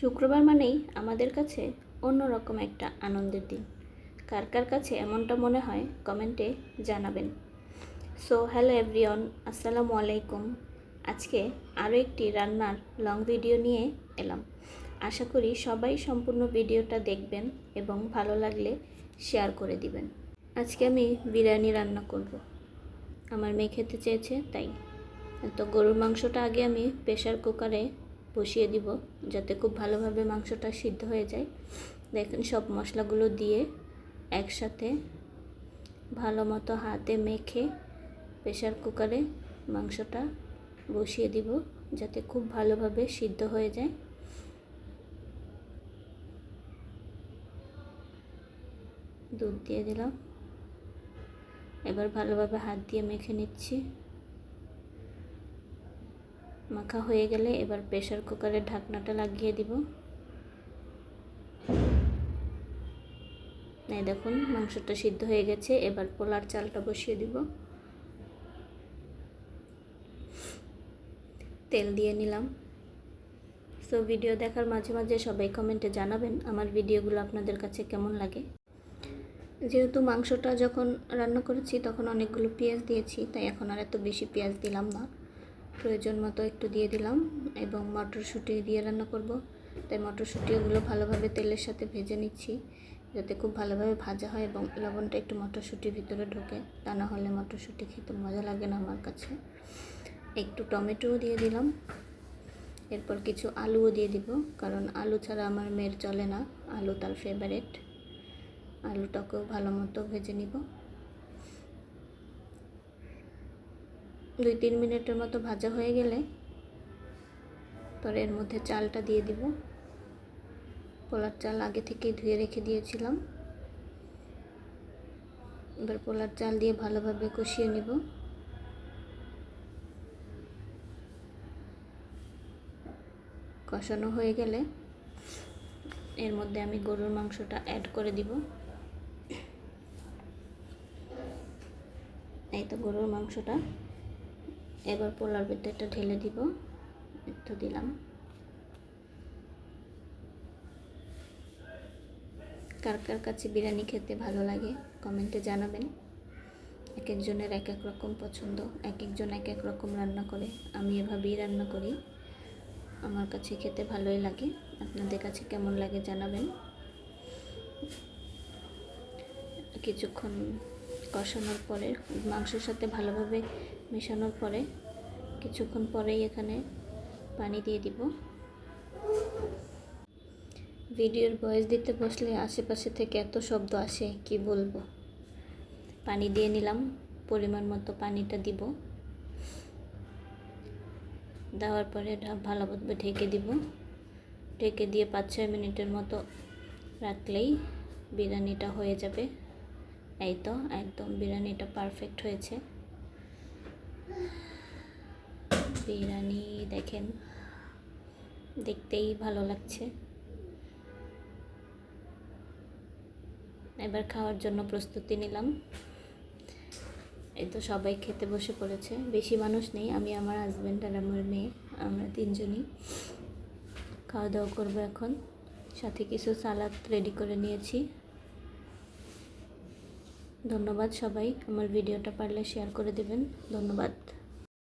শুক্রবার মানেই আমাদের কাছে অন্যরকম একটা আনন্দের দিন। কার কার কাছে এমনটা মনে হয়, কমেন্টে জানাবেন। সো, হ্যালো এভরিওয়ান, আসসালামু আলাইকুম। আজকে আরও একটি রান্নার লং ভিডিও নিয়ে এলাম। আশা করি সবাই সম্পূর্ণ ভিডিওটা দেখবেন এবং ভালো লাগলে শেয়ার করে দিবেন। আজকে আমি বিরিয়ানি রান্না করব। আমার মেয়ে খেতে চেয়েছে, তাই। তো গরুর মাংসটা আগে আমি প্রেশার কুকারে বসিয়ে দিব যাতে খুব ভালোভাবে মাংসটা সিদ্ধ হয়ে যায়। দেখেন সব মশলাগুলো দিয়ে একসাথে ভালো মতো হাতে মেখে প্রেশার কুকারে মাংসটা বসিয়ে দিব যাতে খুব ভালোভাবে সিদ্ধ হয়ে যায়। দুধ দিয়ে দিলাম। এবার ভালোভাবে হাত দিয়ে মেখে নিচ্ছি। মাখা হয়ে গেলে এবার প্রেশার কুকারের ঢাকনাটা লাগিয়ে দিব। এই দেখুন, মাংসটা সিদ্ধ হয়ে গেছে, এবার পোলার চালটা বসিয়ে দিব। তেল দিয়ে নিলাম। সো ভিডিও দেখার মাঝে মাঝে সবাই কমেন্টে জানাবেন, আমার ভিডিওগুলো আপনাদের কাছে কেমন লাগে? যেহেতু মাংসটা যখন রান্না করেছি, তখন অনেকগুলো পেঁয়াজ দিয়েছি, তাই এখন আর এত বেশি পেঁয়াজ দিলাম না। প্রয়োজন মতো একটু দিয়ে দিলাম এবং মটরশুঁটি দিয়ে রান্না করব। তাই মটরশুঁটিগুলো ভালোভাবে তেলের সাথে ভেজে নিচ্ছি যাতে খুব ভালোভাবে ভাজা হয় এবং লবণটা একটু মটরশুঁটির ভিতরে ঢোকে। তা না হলে মটরশুঁটি খেতে মজা লাগে না আমার কাছে। একটু টমেটোও দিয়ে দিলাম। এরপর কিছু আলুও দিয়ে দিব, কারণ আলু ছাড়া আমার মেয়ের চলে না। আলু তার ফেভারেট আলুটাকেও ভালো মতো ভেজে নিব। দুই তিন মিনিটের মতো ভাজা হয়ে গেলে পরে এর মধ্যে চালটা দিয়ে দিব। পোলার চাল আগে থেকেই ধুয়ে রেখে দিয়েছিলাম। এবার পোলার চাল দিয়ে ভালোভাবে কষিয়ে নিব। কষানো হয়ে গেলে এর মধ্যে আমি গরুর মাংসটা অ্যাড করে দিব। এই তো গরুর মাংসটা এবার পোলার ভিতরটা ঢেলে দিব। একটু দিলাম। কার কার কাছে বিরিয়ানি খেতে ভালো লাগে, কমেন্টে জানাবেন। এক একজনের এক এক রকম পছন্দ, এক একজন এক এক রকম রান্না করে। আমি এভাবেই রান্না করি। আমার কাছে খেতে ভালোই লাগে। আপনাদের কাছে কেমন লাগে জানাবেন। কিছুক্ষণ কষানোর পরে মাংসের সাথে ভালোভাবে মেশানোর পরে কিছুক্ষণ পরেই এখানে পানি দিয়ে দিব। ভিডিওর ভয়েস দিতে বসলে আশেপাশে থেকে এত শব্দ আসে, কি বলব? পানি দিয়ে নিলাম, পরিমাণ মতো পানিটা দিব। দেওয়ার পরে ভালোভাবে ঢেকে দিব। ঢেকে দিয়ে পাঁচ ছয় মিনিটের মতো রাখলেই বিরিয়ানিটা হয়ে যাবে। এই তো, একদম বিরিয়ানিটা পারফেক্ট হয়েছে। বিরিয়ানি দেখেন, দেখতেই ভালো লাগছে। এবার খাওয়ার জন্য প্রস্তুতি নিলাম। এই তো সবাই খেতে বসে পড়েছে। বেশি মানুষ নেই, আমি আমার হাজব্যান্ড আর আমার মেয়ে, আমরা তিনজনই। খাওয়া দাওয়া করব এখন। সাথে কিছু সালাদ রেডি করে নিয়েছি। ধন্যবাদ সবাই আমার ভিডিওটা পারলে শেয়ার করে দেবেন ধন্যবাদ।